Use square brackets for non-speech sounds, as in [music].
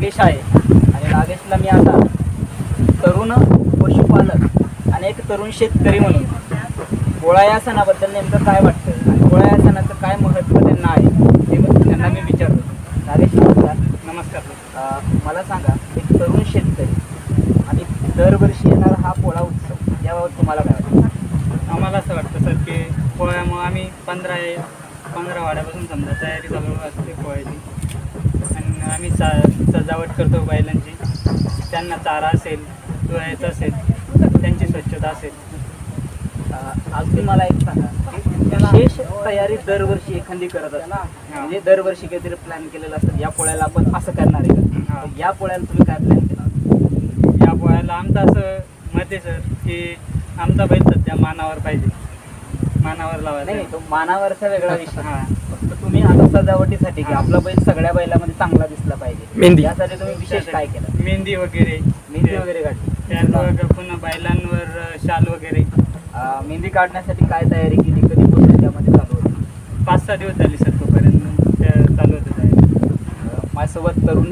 नागेश आहे. आणि नागेशला मी आता तरुण पशुपालक आणि एक तरुण शेतकरी म्हणून. पोळा या सणाबद्दल नेमकं काय वाटतं आणि पोळा या सणाचं काय महत्त्व त्यांना आहे? ते त्यांना मी विचारतो. नागेश नमस्कार. मला सांगा एक तरुण शेतकरी आणि दरवर्षी येणारा हा पोळा उत्सव याबाबत तुम्हाला काय वाटतं? आम्हाला असं वाटतं सर की पोळ्यामुळं आम्ही पंधरा पंधरा वाड्यापासून समजा तयारी चालू असते पोळ्याची. आम्ही सा सजावट करतो बैलांची. त्यांना चारा असेल धुवायचं असेल त्यांची स्वच्छता असेल. अगदी मला एक सांगा. विशेष तयारी दरवर्षी एखादी करत असतात म्हणजे दरवर्षी काहीतरी प्लॅन केलेला असतं. या पोळ्याला आपण असं करणार आहे. या पोळ्याला तुम्ही काय प्लॅन केला या पोळ्याला आमचं असं मत आहे सर की आमचा बैल सध्या मानावर पाहिजे. मानावर लावायचा. नाही तो मानावरचा वेगळा [laughs] विषय. हां फक्त तुम्ही आता सजावटीसाठी की आपला बैल सगळ्या बैलामध्ये चांगला दिसला पाहिजे. मेहंदी. यासाठी तुम्ही विशेष काय केलं? मेहंदी वगैरे. मेहंदी वगैरे काढली. त्यानंतर पुन्हा बैलांवर शाल वगैरे. अं, मेहंदी काढण्यासाठी काय तयारी केली? कधीपासून त्यामध्ये चालू होती? पाच सहा दिवस झाले सर तोपर्यंत. त्या चालू होतं माझ्यासोबत तरुण